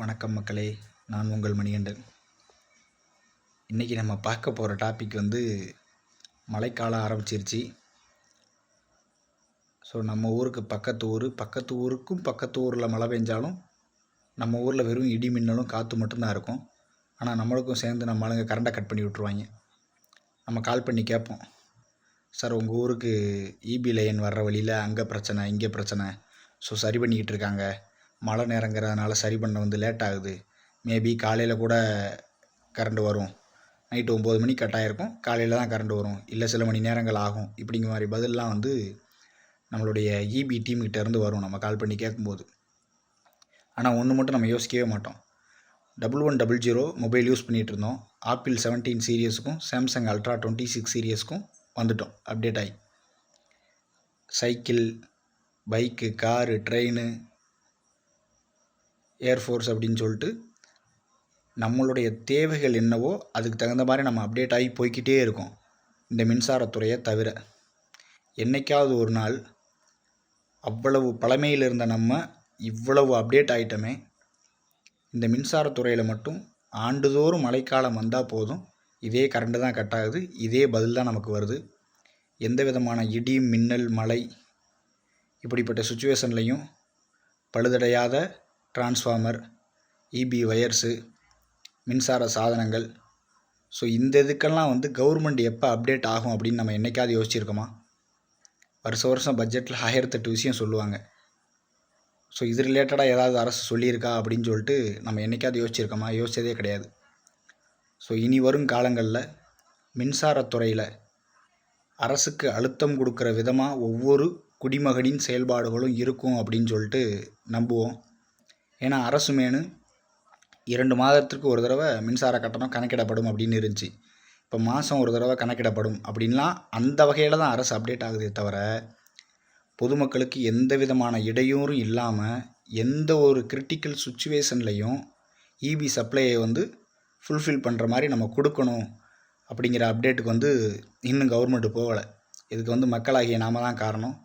வணக்கம் மக்களே நான் உங்கள் மணிகண்டன். இன்றைக்கி நம்ம பார்க்க போகிற டாபிக் வந்து மழைக்காலம் ஆரம்பிச்சிருச்சு. ஸோ நம்ம ஊருக்கு பக்கத்து ஊர் பக்கத்து ஊருக்கும் பக்கத்து ஊரில் மழை பெஞ்சாலும் நம்ம ஊரில் வெறும் இடி மின்னலும் காற்று மட்டும்தான் இருக்கும். ஆனால் நம்மளுக்கும் சேர்ந்து நம்ம ஆளுங்க கரண்டை கட் பண்ணி விட்ருவாங்க நம்ம கால் பண்ணி கேட்போம். சார் உங்கள் ஊருக்கு இபி லைன் வர்ற வழியில் அங்கே பிரச்சனை இங்கே பிரச்சனை. ஸோ சரி பண்ணிக்கிட்டு இருக்காங்க. மழை நேரங்கிறதுனால சரி பண்ண வந்து லேட் ஆகுது. மேபி காலையில் கூட கரண்ட் வரும். நைட்டு ஒம்பது மணிக்கு கட் ஆகிருக்கும் காலையில் தான் கரண்ட் வரும். இல்லை சில மணி நேரங்கள் ஆகும். இப்படிங்கிற மாதிரி பதிலெலாம் வந்து நம்மளுடைய இபி டீம்கிட்ட இருந்து வரும். நம்ம கால் பண்ணி கேட்கும்போது. ஆனால் ஒன்று மட்டும் நம்ம யோசிக்கவே மாட்டோம். Double one double zero mobile use பண்ணிகிட்டு இருந்தோம். ஆப்பிள் செவன்டீன் சீரியஸுக்கும் சாம்சங் அல்ட்ரா டுவெண்ட்டி சிக்ஸ் சீரியஸ்க்கும் வந்துட்டோம். அப்டேட் ஆகி cycle bike car train air force அப்படின்னு சொல்லிட்டு நம்மளுடைய தேவைகள் என்னவோ அதுக்கு தகுந்த மாதிரி நம்ம அப்டேட் ஆகி போய்க்கிட்டே இருக்கோம். இந்த மின்சாரத்துறையை தவிர. என்றைக்காவது ஒரு நாள் அவ்வளவு பழமையில் இருந்த நம்ம இவ்வளவு அப்டேட் ஆகிட்டோமே இந்த மின்சாரத்துறையில் மட்டும் ஆண்டுதோறும் மழைக்காலம் வந்தால் போதும். இதே கரண்ட்டு தான் கட் ஆகுது. இதே பதில் தான் நமக்கு வருது. எந்த விதமான இடி மின்னல் மழை இப்படிப்பட்ட சுச்சுவேஷன்லையும் பழுதடையாத டிரான்ஸ்ஃபார்மர் இபி ஒயர்ஸு மின்சார சாதனங்கள். ஸோ இந்த இதுக்கெல்லாம் வந்து கவர்மெண்ட் எப்போ அப்டேட் ஆகும் அப்படின்னு நம்ம என்றைக்காவது யோசிச்சிருக்கோமா? வருஷ வருஷம் பட்ஜெட்டில் ஆயிரத்தெட்டு விஷயம் சொல்லுவாங்க. ஸோ இது ரிலேட்டடாக ஏதாவது அரசு சொல்லியிருக்கா அப்படின்னு சொல்லிட்டு நம்ம என்றைக்காவது யோசிச்சிருக்கோமா? யோசிச்சதே கிடையாது. ஸோ இனி வரும் காலங்களில் மின்சாரத்துறையில் அரசுக்கு அழுத்தம் கொடுக்குற விதமாக ஒவ்வொரு குடிமகனின் செயல்பாடுகளும் இருக்கும் அப்படின்னு சொல்லிட்டு நம்புவோம். ஏன்னா அரசு மேனு இரண்டு மாதத்திற்கு ஒரு தடவை மின்சார கட்டணம் கணக்கிடப்படும் அப்படின்னு இருந்துச்சு. இப்போ மாதம் ஒரு தடவை கணக்கிடப்படும் அப்படின்லாம் அந்த வகையில் தான் அரசு அப்டேட் ஆகுதே தவிர பொதுமக்களுக்கு எந்த விதமான இடையூறும் இல்லாமல் எந்த ஒரு கிரிட்டிக்கல் சுச்சுவேஷன்லையும் இபி சப்ளையை வந்து ஃபுல்ஃபில் பண்ணுற மாதிரி நம்ம கொடுக்கணும் அப்படிங்கிற அப்டேட்டுக்கு வந்து இன்னும் கவர்மெண்ட்டு போகலை. இதுக்கு வந்து மக்களாகிய நாம தான் காரணம்.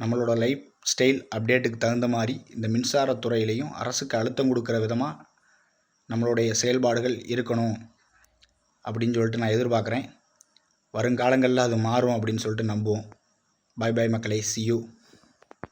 நம்மளோட லைஃப் ஸ்டைல் அப்டேட்டுக்கு தகுந்த மாதிரி இந்த மின்சாரத்துறையிலையும் அரசுக்கு அழுத்தம் கொடுக்குற விதமாக நம்மளுடைய செயல்பாடுகள் இருக்கணும் அப்படின்னு சொல்லிட்டு நான் எதிர்பார்க்குறேன். வருங்காலங்களில் அது மாறும் அப்படின்னு சொல்லிட்டு நம்புவோம். பாய் பாய் மக்களை. C you